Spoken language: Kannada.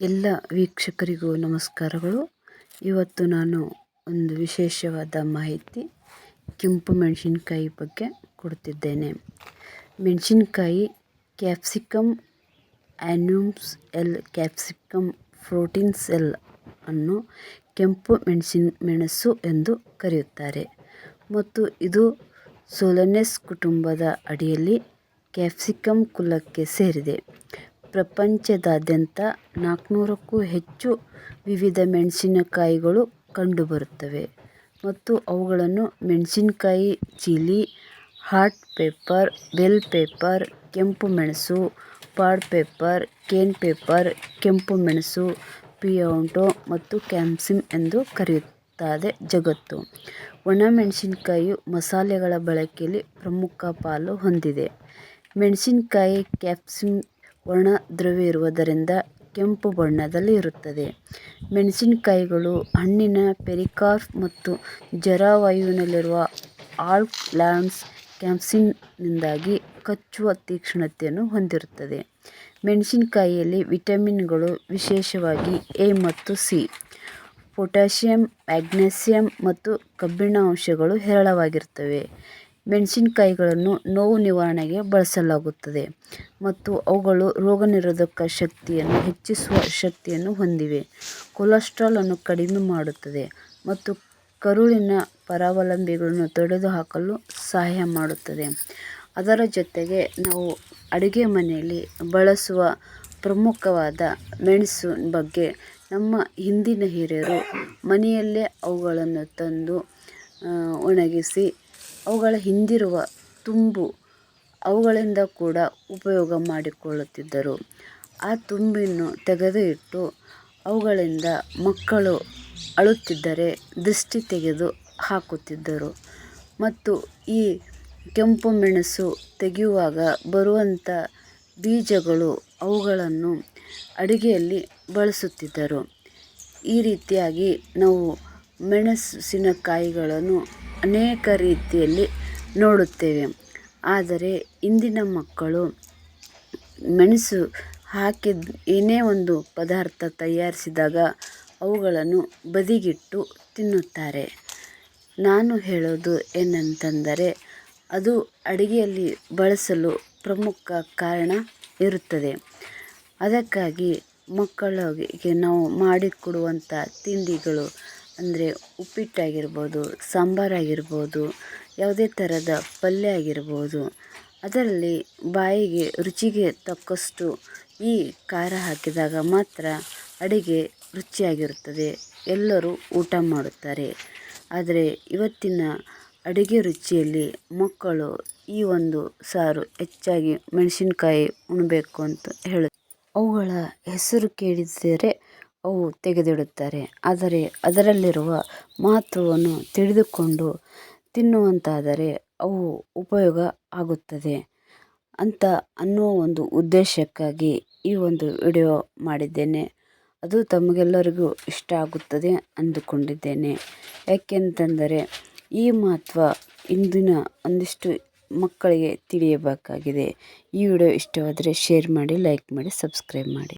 ಎಲ್ಲ ವೀಕ್ಷಕರಿಗೂ ನಮಸ್ಕಾರಗಳು. ಇವತ್ತು ನಾನು ಒಂದು ವಿಶೇಷವಾದ ಮಾಹಿತಿ ಕೆಂಪು ಮೆಣಸಿನ್ಕಾಯಿ ಬಗ್ಗೆ ಕೊಡ್ತಿದ್ದೇನೆ. ಮೆಣಸಿನ್ಕಾಯಿ ಕ್ಯಾಪ್ಸಿಕಮ್ ಆ್ಯನ್ಯೂಮ್ಸ್ ಎಲ್ ಕ್ಯಾಪ್ಸಿಕಮ್ ಫ್ರೋಟೀನ್ಸ್ ಸೆಲ್ ಅನ್ನು ಕೆಂಪು ಮೆಣಸಿನ ಮೆಣಸು ಎಂದು ಕರೆಯುತ್ತಾರೆ. ಮತ್ತು ಇದು ಸೋಲನೆಸ್ ಕುಟುಂಬದ ಅಡಿಯಲ್ಲಿ ಕ್ಯಾಪ್ಸಿಕಮ್ ಕುಲಕ್ಕೆ ಸೇರಿದೆ. ಪ್ರಪಂಚದಾದ್ಯಂತ ನಾಲ್ಕುನೂರಕ್ಕೂ ಹೆಚ್ಚು ವಿವಿಧ ಮೆಣಸಿನಕಾಯಿಗಳು ಕಂಡುಬರುತ್ತವೆ ಮತ್ತು ಅವುಗಳನ್ನು ಮೆಣಸಿನಕಾಯಿ, chilli hot pepper bell pepper ಕೆಂಪು ಮೆಣಸು, ಪಾಡ್ ಪೆಪ್ಪರ್ ಕೇನ್ ಪೆಪ್ಪರ್ ಕೆಂಪು ಮೆಣಸು, ಪಿಯೋಂಟೊ ಮತ್ತು ಕ್ಯಾಪ್ಸಿಮ್ ಎಂದು ಕರೆಯುತ್ತದೆ ಜಗತ್ತು. ಒಣಮೆಣಸಿನಕಾಯಿಯು ಮಸಾಲೆಗಳ ಬಳಕೆಯಲ್ಲಿ ಪ್ರಮುಖ ಪಾಲು ಹೊಂದಿದೆ. ಮೆಣಸಿನಕಾಯಿ ಕ್ಯಾಪ್ಸಿಮ್ ವರ್ಣದ್ರವ್ಯವಿರುವುದರಿಂದ ಕೆಂಪು ಬಣ್ಣದಲ್ಲಿ ಇರುತ್ತದೆ. ಮೆಣಸಿನಕಾಯಿಗಳು ಹಣ್ಣಿನ ಪೆರಿಕಾರ್ಪ್ ಮತ್ತು ಜರಾವಾಯುವಿನಲ್ಲಿರುವ ಆಲ್ಕಲಾಯ್ಡ್ಸ್ ಕ್ಯಾಪ್ಸಿನ್ನಿಂದಾಗಿ ಕಚ್ಚುವ ತೀಕ್ಷ್ಣತೆಯನ್ನು ಹೊಂದಿರುತ್ತದೆ. ಮೆಣಸಿನಕಾಯಿಯಲ್ಲಿ ವಿಟಮಿನ್ಗಳು ವಿಶೇಷವಾಗಿ ಎ ಮತ್ತು ಸಿ, ಪೊಟ್ಯಾಷಿಯಂ ಮ್ಯಾಗ್ನೀಸಿಯಮ್ ಮತ್ತು ಕಬ್ಬಿಣಾಂಶಗಳು ಹೇರಳವಾಗಿರುತ್ತವೆ. ಮೆಣಸಿನಕಾಯಿಗಳನ್ನು ನೋವು ನಿವಾರಣೆಗೆ ಬಳಸಲಾಗುತ್ತದೆ ಮತ್ತು ಅವುಗಳು ರೋಗನಿರೋಧಕ ಶಕ್ತಿಯನ್ನು ಹೆಚ್ಚಿಸುವ ಶಕ್ತಿಯನ್ನು ಹೊಂದಿವೆ. ಕೊಲೆಸ್ಟ್ರಾಲನ್ನು ಕಡಿಮೆ ಮಾಡುತ್ತದೆ ಮತ್ತು ಕರುಳಿನ ಪರಾವಲಂಬಿಗಳನ್ನು ತೊಡೆದುಹಾಕಲು ಸಹಾಯ ಮಾಡುತ್ತದೆ. ಅದರ ಜೊತೆಗೆ ನಾವು ಅಡುಗೆ ಮನೆಯಲ್ಲಿ ಬಳಸುವ ಪ್ರಮುಖವಾದ ಮೆಣಸು ಬಗ್ಗೆ ನಮ್ಮ ಹಿಂದಿನ ಹಿರಿಯರು ಮನೆಯಲ್ಲೇ ಅವುಗಳನ್ನು ತಂದು ಒಣಗಿಸಿ ಅವುಗಳ ಹಿಂದಿರುವ ತುಂಬು ಅವುಗಳಿಂದ ಕೂಡ ಉಪಯೋಗ ಮಾಡಿಕೊಳ್ಳುತ್ತಿದ್ದರು. ಆ ತುಂಬಿನ್ನು ತೆಗೆದು ಇಟ್ಟು ಅವುಗಳಿಂದ ಮಕ್ಕಳು ಅಳುತ್ತಿದ್ದರೆ ದೃಷ್ಟಿ ತೆಗೆದು ಹಾಕುತ್ತಿದ್ದರು. ಮತ್ತು ಈ ಕೆಂಪು ಮೆಣಸು ತೆಗೆಯುವಾಗ ಬರುವಂಥ ಬೀಜಗಳು ಅವುಗಳನ್ನು ಅಡುಗೆಯಲ್ಲಿ ಬಳಸುತ್ತಿದ್ದರು. ಈ ರೀತಿಯಾಗಿ ನಾವು ಮೆಣಸಿನಕಾಯಿಗಳನ್ನು ಅನೇಕ ರೀತಿಯಲ್ಲಿ ನೋಡುತ್ತೇವೆ. ಆದರೆ ಇಂದಿನ ಮಕ್ಕಳು ಮೆಣಸು ಹಾಕಿದ ಏನೇ ಒಂದು ಪದಾರ್ಥ ತಯಾರಿಸಿದಾಗ ಅವುಗಳನ್ನು ಬದಿಗಿಟ್ಟು ತಿನ್ನುತ್ತಾರೆ. ನಾನು ಹೇಳೋದು ಏನಂತಂದರೆ, ಅದು ಅಡುಗೆಯಲ್ಲಿ ಬಳಸಲು ಪ್ರಮುಖ ಕಾರಣ ಇರುತ್ತದೆ. ಅದಕ್ಕಾಗಿ ಮಕ್ಕಳಿಗೆ ನಾವು ಮಾಡಿಕೊಡುವಂಥ ತಿಂಡಿಗಳು ಅಂದರೆ ಉಪ್ಪಿಟ್ಟಾಗಿರ್ಬೋದು, ಸಾಂಬಾರಾಗಿರ್ಬೋದು, ಯಾವುದೇ ಥರದ ಪಲ್ಯ ಆಗಿರ್ಬೋದು, ಅದರಲ್ಲಿ ಬಾಯಿಗೆ ರುಚಿಗೆ ತಕ್ಕಷ್ಟು ಈ ಖಾರ ಹಾಕಿದಾಗ ಮಾತ್ರ ಅಡುಗೆ ರುಚಿಯಾಗಿರುತ್ತದೆ. ಎಲ್ಲರೂ ಊಟ ಮಾಡುತ್ತಾರೆ. ಆದರೆ ಇವತ್ತಿನ ಅಡುಗೆ ರುಚಿಯಲ್ಲಿ ಮಕ್ಕಳು ಈ ಒಂದು ಸಾರು ಹೆಚ್ಚಾಗಿ ಮೆಣಸಿನ್ಕಾಯಿ ಉಣ್ಣಬೇಕು ಅಂತ ಹೇಳು ಅವುಗಳ ಹೆಸರು ಕೇಳಿದರೆ ಅವು ತೆಗೆದಿಡುತ್ತಾರೆ. ಆದರೆ ಅದರಲ್ಲಿರುವ ಮಹತ್ವವನ್ನು ತಿಳಿದುಕೊಂಡು ತಿನ್ನುವಂತಾದರೆ ಅವು ಉಪಯೋಗ ಆಗುತ್ತದೆ ಅಂತ ಅನ್ನುವ ಒಂದು ಉದ್ದೇಶಕ್ಕಾಗಿ ಈ ಒಂದು ವಿಡಿಯೋ ಮಾಡಿದ್ದೇನೆ. ಅದು ತಮಗೆಲ್ಲರಿಗೂ ಇಷ್ಟ ಆಗುತ್ತದೆ ಅಂದುಕೊಂಡಿದ್ದೇನೆ. ಯಾಕೆಂತಂದರೆ ಈ ಮಹತ್ವ ಇಂದಿನ ಒಂದಿಷ್ಟು ಮಕ್ಕಳಿಗೆ ತಿಳಿಯಬೇಕಾಗಿದೆ. ಈ ವಿಡಿಯೋ ಇಷ್ಟವಾದರೆ ಶೇರ್ ಮಾಡಿ, ಲೈಕ್ ಮಾಡಿ, ಸಬ್ಸ್ಕ್ರೈಬ್ ಮಾಡಿ.